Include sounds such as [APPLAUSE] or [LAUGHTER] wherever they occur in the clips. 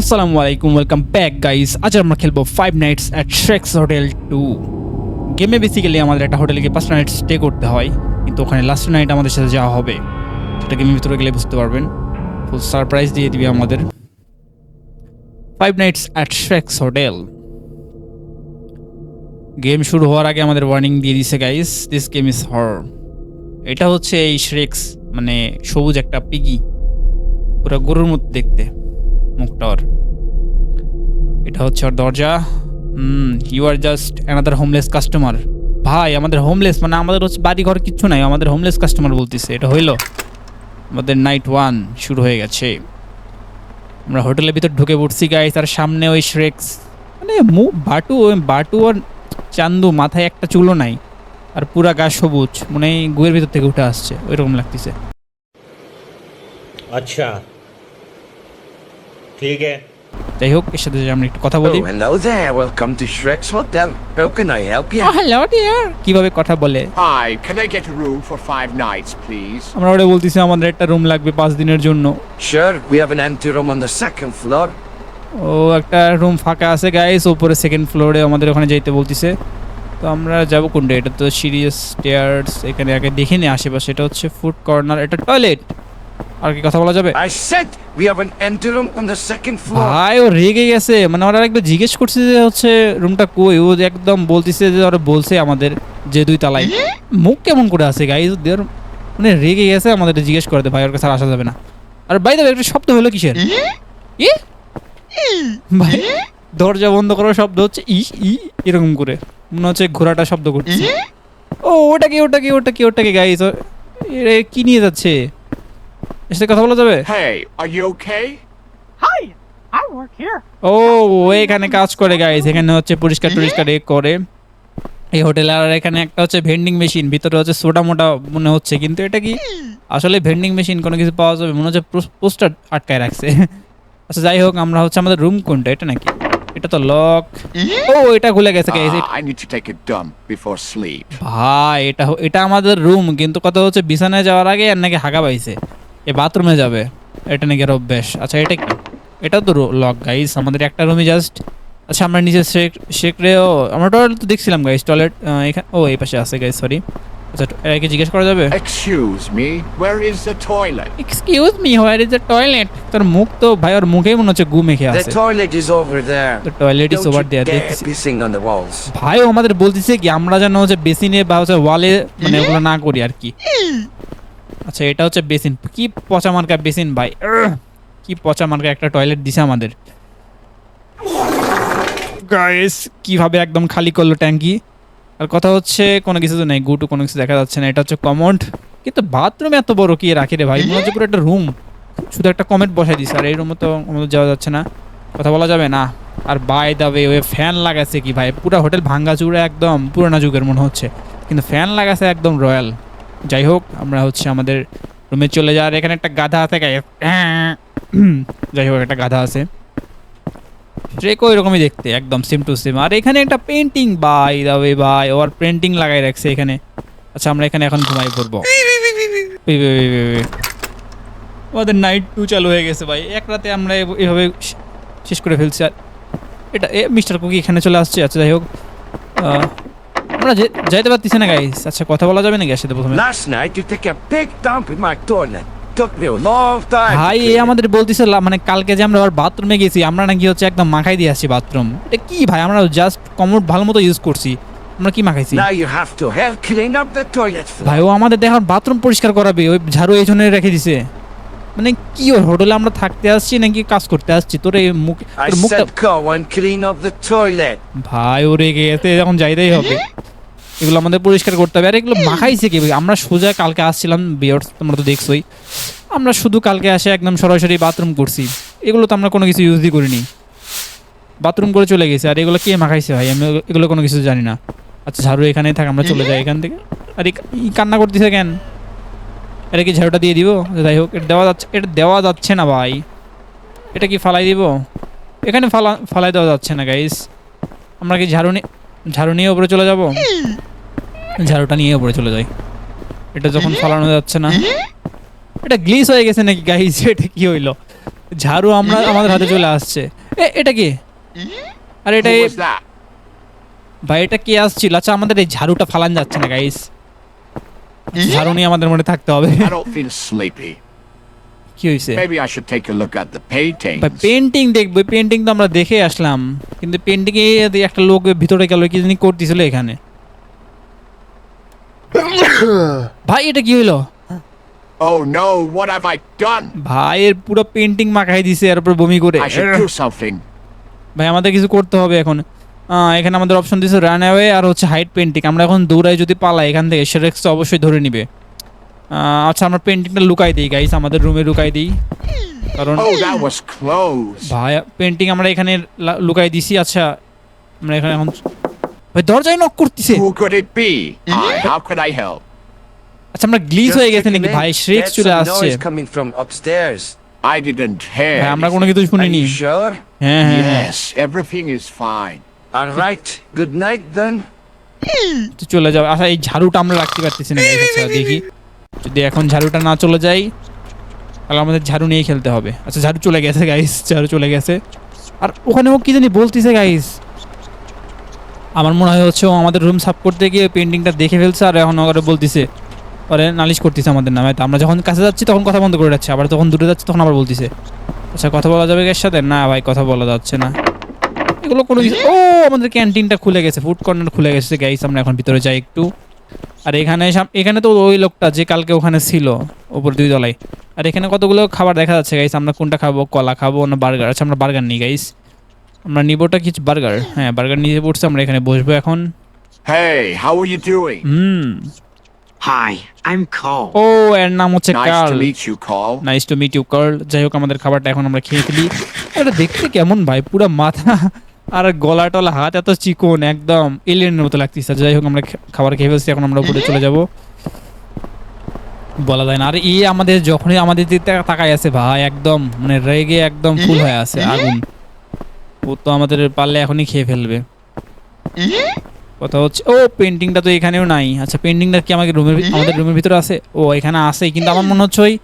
আসসালামু আলাইকুম welcome back guys আজ আমরা খেলব five nights at Shrek's hotel two গেমে বেসিক্যালি আমাদের একটা হোটেলে গিয়ে পাঁচটা নাইট স্টে করতে হয়, কিন্তু ওখানে লাস্ট নাইট আমাদের সাথে যাওয়া হবে। সেটা গেমের ভিতরে গেলে বুঝতে পারবেন। ফুল সারপ্রাইজ দিয়ে দিবে আমাদের। Five nights at Shrek's hotel game শুরু হওয়ার আগে আমাদের ওয়ার্নিং দিয়ে দিছে guys this game is horror এটা হচ্ছে এই শ্রেক্স মানে সবুজ একটা পিগি পুরো গরুর মতো দেখতে। মুখটা ওর এটা হচ্ছে ওর দরজা। হুম you are just another homeless customer ভাই, আমাদের হোমলেস মানে আমাদের হচ্ছে বাড়ি ঘর কিচ্ছু নাই, আমাদের হোমলেস কাস্টমার বলতেছে, এটা হইল। আমাদের নাইট ওয়ান শুরু হয়ে গেছে। আমরা হোটেলের ভিতর ঢুকে পড়ছি গাই তার সামনে ওই শ্রেক্স মানে মুখ বাটু, ওই বাটু আর চান্দু মাথায় একটা চুলো নাই, আর পুরা গা সবুজ, মনে হয় গুয়ের ভিতর থেকে উঠে আসছে, ওইরকম লাগতেছে। আচ্ছা। ঠিক আছে। যাই হোক এর সাথে আমরা একটু কথা বলি। oh, hello there welcome to Shrek's hotel. How can I help you? Oh, hello dear. কীভাবে কথা বলে? Hi can I get a room for five nights please আমরা ওরে বলতিছি আমাদের একটা রুম লাগবে পাঁচ দিনের জন্য। Sure we have an empty room on the second floor. ও একটা রুম ফাঁকা আছে গাইস উপরে সেকেন্ড ফ্লোরে আমাদের ওখানে যাইতে বলতিছে। তো আমরা যাব কোনটা? এটা তো সিরিয়াস স্টেয়ার্স এখানে আগে দেখে নিই আশেপাশে। এটা হচ্ছে ফুড কর্নার এটা টয়লেট আর কি কথা বলা যাবে? I said we have an empty room on the second floor. ভাই ও রেগে গেছে। মানে ওরা একবার জিজ্ঞেস করছে যে হচ্ছে রুমটা কই? ও একদম বলতিছে যে ওরা বলছে আমাদের যে দুই তালাই মুখ কেমন করে আছে গাইস ওদের মানে রেগে গেছে আমাদের জিজ্ঞেস করে দে ভাই ওর কাছে আর আসা যাবে না। আর বাই দেবে একটা শব্দ হলো কিসের? ই? ভাই দরজা বন্ধ করার শব্দ হচ্ছে ই ই এরকম করে। মনে হচ্ছে ঘোড়াটা শব্দ করছে। ও ওটা কি ওটা কি ওটা কি ওটা কি গাইস এ কি নিয়ে যাচ্ছে? এর সাথে কথা বলা যাবে? Hey, are you okay? ও ও এখানে কাজ করে গাইস এখানে হচ্ছে পরিষ্কার টরিষ্কার এ করে। এই হোটেলে আর এখানে একটা হচ্ছে ভেন্ডিং মেশিন ভিতরে হচ্ছে সোডা মোটা মনে হচ্ছে কিন্তু এটা কি আসলে ভেন্ডিং মেশিন কোনো কিছু পাওয়া যাবে? মনে হচ্ছে পোস্টার আটকায় রাখছে। আচ্ছা যাই হোক আমরা হচ্ছে আমাদের রুম কোনটা? এটা নাকি? এটা তো লক ও এটা খুলে গেছে guys I need to take a dump before sleep. ভাই এটা হ- এটা আমাদের রুম কিন্তু কথা হচ্ছে বিছানায় যাওয়ার আগে আর নাকি হাগা পাইছে। এ বাথরুমে যাবে। এটা নাকি আর অভ্যেস আচ্ছা এটা কি? এটা তো লক গাইস আমাদের একটা রুমে জাস্ট আচ্ছা আমরা নিচে শেখ শেখ রেও আমরা টয়লেট তো দেখছিলাম গাইস টয়লেট এখানে ও এই পাশে আছে গাইস সরি আচ্ছা একে জিজ্ঞেস করা যাবে? Excuse me, where is the toilet? Excuse me where is the toilet তোর মুখ তো ভাই ওর মুখেই মনে হচ্ছে গু মেখে আছে। toilet is over there. The toilet is over there দেখছি। pissing on the walls. ভাই ও আমাদের বলতেছে কি আমরা যেন হচ্ছে বেসিনে বা হচ্ছে ওয়ালে মানে ওগুলো না করি আর কি। আচ্ছা এটা হচ্ছে বেসিন। কি পচা মার্কা বেসিন ভাই? কি পচা মার্কা একটা টয়লেট দিছে আমাদের। গাইস কীভাবে একদম খালি করল ট্যাঙ্কি? আর কথা হচ্ছে, কোনো কিছু তো নেই, গুটু কোনো কিছু দেখা যাচ্ছে না। এটা হচ্ছে কমন্ড কিন্তু বাথরুম এত বড় কি রাখি রে ভাই? মনে হচ্ছে পুরো একটা রুম। শুধু একটা কমেন্ট বসাই দিছে, আর এই রুমে তো আমাদের যাওয়া যাচ্ছে না। কথা বলা যাবে না। আর বাই দাবে ওই ফ্যান লাগাছে কি ভাই? পুরো হোটেল ভাঙ্গা চুড়ে একদম পুরোনো যুগের মনে হচ্ছে। কিন্তু ফ্যান লাগাছে একদম রয়্যাল। যাই হোক আমরা হচ্ছে আমাদের রুমে চলে যাওয়ার এখানে একটা গাধা আছে গায়ে যাই হোক একটা গাধা আছে। ট্রেকও এরকমই দেখতে একদম সেম টু সেম আর এখানে একটা পেন্টিং বাই দাবে ভাই ওর পেন্টিং লাগাই রাখছে এখানে। আচ্ছা আমরা এখানে এখন ঘুমাই পড়ব। আমাদের নাইট টু চালু হয়ে গেছে ভাই। এক রাতে আমরা এভাবে শেষ করে ফেলছি। আর এটা এ মিস্টার কুকি এখানে চলে আসছে। আচ্ছা যাই হোক আমরা যাইতে পারতেছি না গাইস আচ্ছা কথা বলা যাবে সাথে প্রথমে? Big dump in my toilet. Took me a long time. ভাই এ আমাদের বলতেছে মানে কালকে যে আমরা বাথরুমে গেছি আমরা নাকি হচ্ছে একদম মাখাই দিয়ে আসছি বাথরুম। এটা কি ভাই? আমরা জাস্ট কমোড ভালো মতো ইউজ করছি। আমরা কি মাখাইছি? ভাই ও আমাদের দেখার বাথরুম পরিষ্কার করাবে। ওই ঝাড়ু এই জন্য রেখে দিছে। মানে কি ওর হোটেলে আমরা থাকতে আসছি নাকি কাজ করতে আসছি? তোর এই মুখ মুখটা. ভাই ও রেগে গেছে এখন যাইতেই হবে। এগুলো আমাদের পরিষ্কার করতে হবে। আর এগুলো মাখাইছে কি? আমরা সোজা কালকে আসছিলাম, বিয়ার্স, তোমরা তো দেখছোই। আমরা শুধু কালকে আসে একদম সরাসরি বাথরুম করছি। এগুলো তো আমরা কোনো কিছু ইউজই করিনি। বাথরুম করে চলে গেছে। আর এগুলো কে মাখাইছে ভাই? আমি এগুলো- কোনো কিছু জানি না। আচ্ছা ঝাড়ু এখানেই থাক, আমরা চলে যাই এখান থেকে। আর কান্না করতেছে কেন? এটা কি ঝাড়ুটা দিয়ে দিব? যাই হোক, এটা দেওয়া যাচ্ছে এটা দেওয়া যাচ্ছে না ভাই। এটা কি ফালাই দিব? এখানে ফালা ফালাই দেওয়া যাচ্ছে না গাইস আমরা কি ঝাড়ু নিয়ে ঝাড়ু নিয়ে ওপরে চলে যাব? ঝাড়ুটা নিয়ে উপরে চলে যাই। এটা যখন ফালানো যাচ্ছে না। এটা গ্লিস হয়ে গেছে নাকি গাইস এটা কি হইল? ঝাড়ু আমরা আমাদের হাতে চলে আসছে। এ এটা কি? আরে এটা? ভাই এটা কে আসছিল? আচ্ছা আমাদের এই ঝাড়ুটা ফালান যাচ্ছে না গাইস ঝাড়ু নিয়ে আমাদের মনে থাকতে হবে. কি হয়েছে Maybe I should take a look at the paintings. ভাই পেন্টিং দেখব পেইন্টিং তো আমরা দেখে আসলাম। কিন্তু পেন্টিং এ একটা লোক ভিতরে গেল কি জানি করতেছিল এখানে। [COUGHS] ভাই এটা কি হইল? Oh no, what have I done? ভাইয়ের পুরো পেন্টিং মাখাই দিছে এর উপর বমি করে। I should do something. ভাই আমাদের কিছু করতে হবে এখন। এখানে আমাদের অপশন দিছে রান অ্যাওয়ে আর হচ্ছে হাইট পেন্টিং আমরা এখন দৌড়াই যদি পালাই এখান থেকে সেরেক্স তো অবশ্যই ধরে নিবে। আচ্ছা আমরা পেন্টিংটা লুকাই দিই গাইস আমাদের রুমে লুকাই দিই। কারণ Oh, that was close. ভাই পেন্টিং আমরা এখানে লুকাই দিছি। আচ্ছা আমরা এখানে এখন ভাই দরজায় নক করতেছে Who could it be? I, how could I help? আচ্ছা আমরা গ্লিচ হয়ে গেছে নাকি ভাই There's চলে আসছে noise coming from upstairs. I didn't hear. ভাই আমরা কোনো কিছু Are শুনিনি you sure? হ্যাঁ হ্যাঁ হ্যাঁ Yes, everything is fine. All right. Good night then. তো চলে যাবে আচ্ছা এই ঝাড়ুটা আমরা রাখতে পারতেছি না guys, আচ্ছা দেখি যদি এখন ঝাড়ুটা না চলে যাই তাহলে আমাদের ঝাড়ু নিয়েই খেলতে হবে আচ্ছা ঝাড়ু চলে গেছে গাইস ঝাড়ু চলে গেছে আর ওখানে ও কি জানি বলতেছে গাইস আমার মনে হয় হচ্ছে ও আমাদের রুম সাফ করতে গিয়ে পেন্টিংটা দেখে ফেলছে আর এখন ওরা বলতেছে পরে নালিশ করতেছে আমাদের নামে। আমরা যখন কাছে যাচ্ছি তখন কথা বন্ধ করে যাচ্ছে আবার যখন দূরে যাচ্ছি তখন আবার বলতেছে আচ্ছা কথা বলা যাবে এর সাথে? না ভাই, কথা বলা যাচ্ছে না। এগুলো কোনো কিছু ও, আমাদের ক্যান্টিনটা খুলে গেছে ফুড কর্নার খুলে গেছে গাইস আমরা এখন ভিতরে যাই একটু। আর এখানে এখানে তো ওই লোকটা যে কালকে ওখানে ছিল ওপর দুই তলায়। আর এখানে কতগুলো খাবার দেখা যাচ্ছে গাইস আমরা কোনটা খাব? কলা খাব না বার্গার আচ্ছা আমরা বার্গার নিই গাইস আমরা নিবোটা কিছু বার্গার। হ্যাঁ বার্গার নিয়ে পড়ছি আমরা এখানে বসবো এখন। Hey, how are you doing? Hmm. Hi, I'm Cole. ও এর নাম হচ্ছে Nice Carl to meet you, Carl. Nice to meet you Carl যাই হোক আমাদের খাবারটা এখন আমরা খেয়ে ফেলি। এটা দেখতে কেমন ভাই পুরো মাথা আর গলা টলা হাত এত চিকন একদম এলিয়েনের মতো লাগতেছে। যাই হোক আমরা খে- খাবার খেয়ে ফেলছি এখন আমরা উপরে চলে যাব। বলা যায় না। আর এই আমাদের যখনই আমাদের দিকে তাকায় আছে ভাই একদম মানে রেগে একদম ফুল হয়ে আছে আগুন। ও তো আমাদের পারলে এখনই খেয়ে ফেলবে। কথা হচ্ছে ও পেন্টিংটা তো এখানেও নাই। আচ্ছা পেন্টিংটা কি আমাদের রুমের আমাদের রুমের ভিতরে আছে? ও এখানে আছে কিন্তু আমার মনে হচ্ছে ওই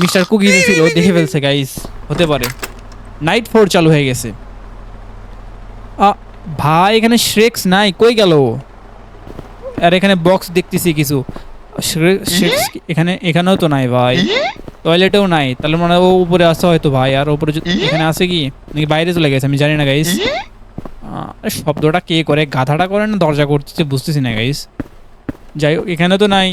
মিস্টার কুকি ছিল ও দেখে ফেলছে গাইস হতে পারে। নাইট ফোর চালু হয়ে গেছে। আ, ভাই এখানে শ্রেক্স নাই কই গেল ও? আর এখানে বক্স দেখতেছি কিছু। শ্রেক্স এখানে এখানেও তো নাই ভাই। টয়লেটেও নাই। তাহলে মনে হয় ও উপরে আসা হয়তো ভাই আর উপরে যদি- এখানে আছে কি? নাকি বাইরে চলে গেছে আমি জানি না গাইস শব্দটা কে করে গাধাটা করে না দরজা করতেছে বুঝতেছি না গাইস যাই হোক এখানে তো নাই।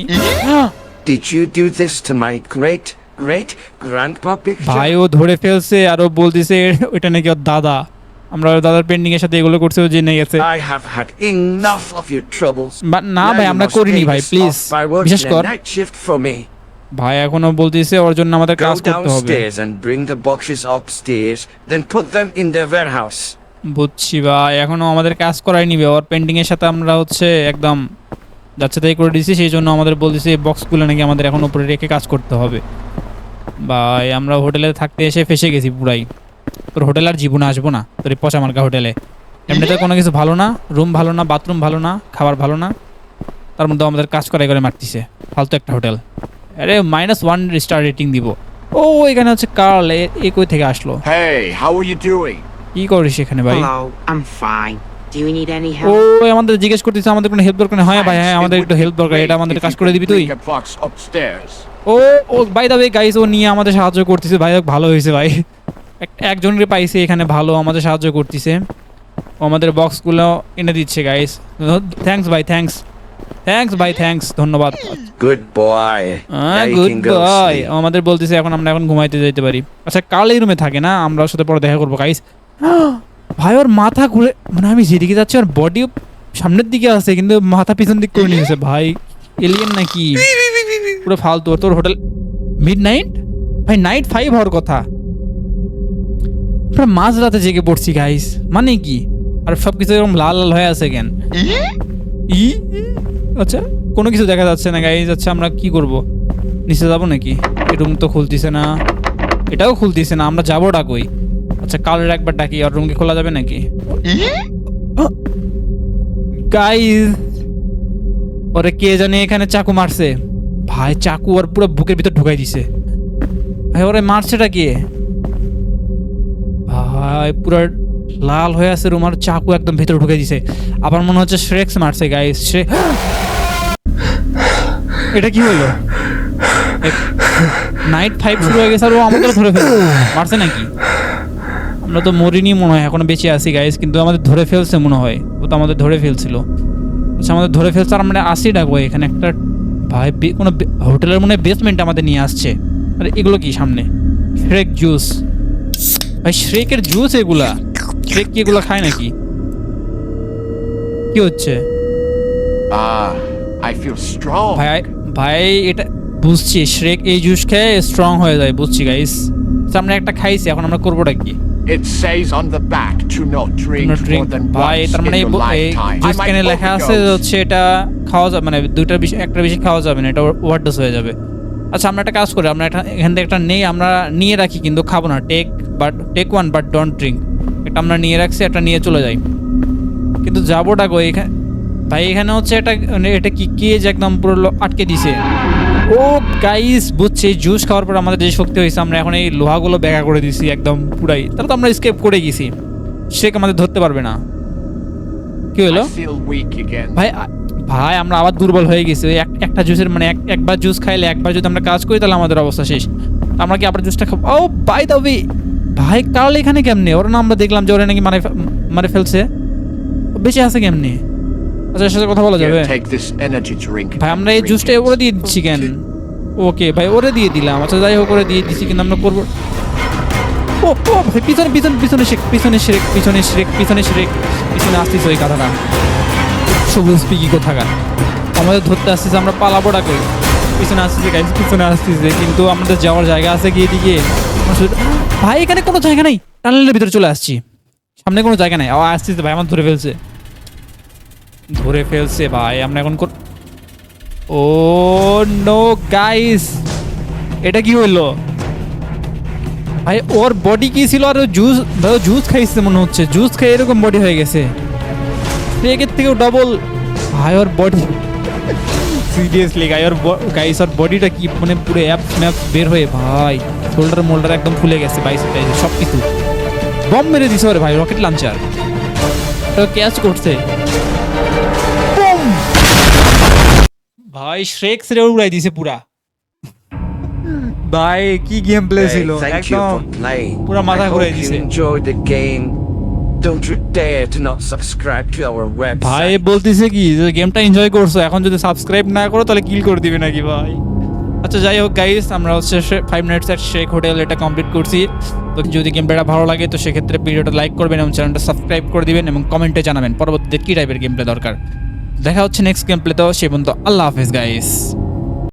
Did you do this to my great great grandpa picture? ভাই ও ধরে ফেলছে আর ও বলতেছে ওইটা নাকি ওর দাদা। আমরা দাদার পেন্ডিং এর সাথে এগুলো করছে ও জেনে গেছে। I have had enough of your troubles. না ভাই আমরা করিনি ভাই প্লিজ a কর। ভাই এখনও বলতেছে ওর জন্য আমাদের কাজ করতে হবে। downstairs and bring the boxes upstairs, then put them in the warehouse. বুঝছি ভাই এখনও আমাদের কাজ করাই নিবে। ওর পেন্টিং এর সাথে আমরা হচ্ছে একদম যাচ্ছে তাই করে দিয়েছি সেই জন্য আমাদের বলতেছে এই বক্সগুলো নাকি আমাদের এখন উপরে রেখে কাজ করতে হবে। ভাই আমরা হোটেলে থাকতে এসে ফেসে গেছি পুরাই। তোর হোটেল আর জীবনে আসব না তোর এই পচা মার্কা হোটেলে। এমনিতে কোনো কিছু ভালো না রুম ভালো না বাথরুম ভালো না খাবার ভালো না। তার মধ্যে আমাদের কাজ করাই করে মারতিছে ফালতু একটা হোটেল। আরে মাইনাস ওয়ান স্টার রেটিং দিব। ও এখানে হচ্ছে কার্ল এ কই থেকে আসলো? Hey, how are you doing? কি করিস এখানে ভাই? Hello, I'm fine. Do you need any ও আমাদের জিজ্ঞেস করতেছে আমাদের কোনো হেল্প দরকার নেই। হয় ভাই হ্যাঁ আমাদের একটু হেল্প দরকার এটা আমাদের কাজ করে দিবি তুই. ও ও বাই দা ওয়ে গাইস ও নিয়ে আমাদের সাহায্য করতেছে। ভাই ভালো হয়েছে ভাই। এক- একজনকে পাইছে এখানে ভালো আমাদের সাহায্য করতেছে। ও আমাদের বক্সগুলো এনে দিচ্ছে গাইস থ্যাঙ্কস ভাই থ্যাঙ্কস থ্যাঙ্কস ভাই থ্যাঙ্কস ধন্যবাদ। Good boy. Now good sleep. আমাদের বলতেছে এখন আমরা এখন ঘুমাইতে যেতে পারি। আচ্ছা কাল এই রুমে থাকে না আমরা ওর সাথে পরে দেখা করব গাইস [GASPS] ভাই ওর মাথা ঘুরে মানে আমি যেদিকে যাচ্ছি ওর বডি সামনের দিকে আছে কিন্তু মাথা পিছন দিক করে নিয়েছে ভাই এলিয়েন নাকি? পুরো ফালতু। তোর হোটেল মিড নাইট ভাই নাইট ফাইভ হওয়ার কথা। পুরো মাঝ রাতে জেগে পড়ছি গাইস মানে কি? আর সব কিছু এরকম লাল লাল হয়ে আছে কেন? ই? আচ্ছা কোনো কিছু দেখা যাচ্ছে না গাইজ। আচ্ছা আমরা কি করব? নিচে যাব নাকি? রুম তো খুলতিছে না। এটাও খুলতিছে না আমরা যাব ডাকই আচ্ছা কালের একবার ডাকি আর রুম কি খোলা যাবে নাকি? গাইজ ওরে কে জানে এখানে চাকু মারছে? ভাই চাকু আর পুরো বুকের ভিতর ঢুকাই দিছে। ভাই ওরে মারছেটা কে? ভাই পুরো লাল হয়ে আছে রুমার চাকু একদম ভেতরে ঢুকে দিছে। আবার মনে হচ্ছে শ্রেক্স মারছে গাইস শ্রে এটা কি হলো? নাইট ফাইভ শুরু হয়ে গেছে আর ও আমাদের ধরে ফেলছে। মারছে নাকি? আমরা তো মরিনি মনে হয়, এখনও বেঁচে আছি গাইস কিন্তু আমাদের ধরে ফেলছে মনে হয়। ও তো আমাদের ধরে ফেলছিল। আচ্ছা আমাদের ধরে ফেলছে আর আমরা আসি ডাকবো এখানে একটা ভাই কোনো হোটেলের মনে বেসমেন্ট আমাদের নিয়ে আসছে। আরে, এগুলো কি সামনে? শ্রেক জুস ভাই শ্রেকের জুস এগুলা। কি এগুলো খায় নাকি? কি হচ্ছে? Ah, ভাই ভাই এটা বুঝছি শ্রেক এই জুস খেয়ে স্ট্রং হয়ে যায় বুঝছি গাইস আমরা একটা খাইছি এখন আমরা করবোটা কি? It says on the back to not drink Not drink. more than ভাই তার মানে জুস কেনে লেখা আছে হচ্ছে এটা খাওয়া যাবে মানে দুইটার বেশি একটা বেশি খাওয়া যাবে না এটা ওভারডোজ হয়ে যাবে। আচ্ছা আমরা একটা কাজ করি আমরা একটা এখান থেকে একটা নেই আমরা নিয়ে রাখি কিন্তু খাব না take but take one but don't drink এটা আমরা নিয়ে রাখছি একটা নিয়ে চলে যাই। কিন্তু যাবোটা গো এখানে ভাই এখানে হচ্ছে এটা মানে এটা কি কেজ একদম পুরো আটকে দিছে। ও গাইস বুঝছি জুস খাওয়ার পর আমাদের যে শক্তি হয়েছে আমরা এখন এই লোহাগুলো ব্যাগা করে দিছি একদম পুরাই। তাহলে তো আমরা স্কেপ করে গেছি। শেখ আমাদের ধরতে পারবে না? কি হলো. ভাই ভাই আমরা আবার দুর্বল হয়ে গেছি। ওই এক- একটা জুসের মানে একবার জুস খাইলে একবার যদি আমরা কাজ করি তাহলে আমাদের অবস্থা শেষ। আমরা কি আবার জুসটা খাব? ও বাই দ্য ওয়ে ভাই কাল এখানে কেমনে? ওরা না আমরা দেখলাম যে ওরা নাকি মারে মারে ফেলছে। বেঁচে আছে কেমনে? আচ্ছা সাথে কথা বলা যাবে. ভাই আমরা এই জুসটা. ওরে দিয়ে দিচ্ছি কেন? ওকে ভাই ওরে দিয়ে দিলাম। আচ্ছা যাই হোক ওরে দিয়ে দিচ্ছি কিন্তু আমরা করব ও ও ভাই পিছনে পিছনে পিছনে শেখ পিছনে শেখ পিছনে শেখ পিছনে শেখ পিছনে আসতিস ওই কথাটা। সবুজ পিকি কোথাকার? আমাদের ধরতে আসতেছে আমরা পালাবো ডাকে। পিছনে আসতেছে গাইস পিছনে আসতেছে কিন্তু আমাদের যাওয়ার জায়গা আছে গিয়ে দিকে ভাই, এখানে কোনো জায়গা নেই। টানেলের ভিতরে চলে আসছি। সামনে কোনো জায়গা নেই। আবার আসতেছে ভাই, আমার ধরে ফেলছে। ধরে ফেলছে ভাই, আমরা এখন ও নো গাইস এটা কি হইল? ভাই, ওর বডি কি ছিল? আর জুস ভাই জুস খাইছে মনে হচ্ছে। জুস খেয়ে এরকম বডি হয়ে গেছে। একের থেকেও ডবল ভাই, ওর বডি সিরিয়াসলি গাই ওর গাইস ওর বডিটা কি মানে পুরো অ্যাপ ম্যাপ বের হয়ে ভাই শোল্ডার মোল্ডার একদম ফুলে গেছে বাইস সব কিছু বম মেরে দিছে ওরে ভাই রকেট লঞ্চার তো ক্যাচ করছে বুম! ভাই শ্রেক সেরে উড়াই দিছে পুরা ভাই কি গেম প্লে ছিল একদম. পুরা মাথা ঘুরাই দিছে enjoyed the game. Don't you dare to not subscribe to our website. ভাই, বলতেছে কি, যে গেমটা এনজয় করছ, এখন যদি সাবস্ক্রাইব না করো, তাহলে কিল করে দিবে নাকি ভাই? আচ্ছা যাই হোক গাইস আমরা হচ্ছে ফাইভ মিনিটস এর শেক হোটেল এটা কমপ্লিট করছি। তো যদি গেমটা ভালো লাগে, তো সেক্ষেত্রে ভিডিওটা লাইক করবেন এবং চ্যানেলটা সাবস্ক্রাইব করে দিবেন এবং কমেন্টে জানাবেন, পরবর্তীতে কী টাইপের গেম প্লে দরকার। দেখা হচ্ছে নেক্সট গেম প্লে তো সে পর্যন্ত আল্লাহ হাফেজ গাইস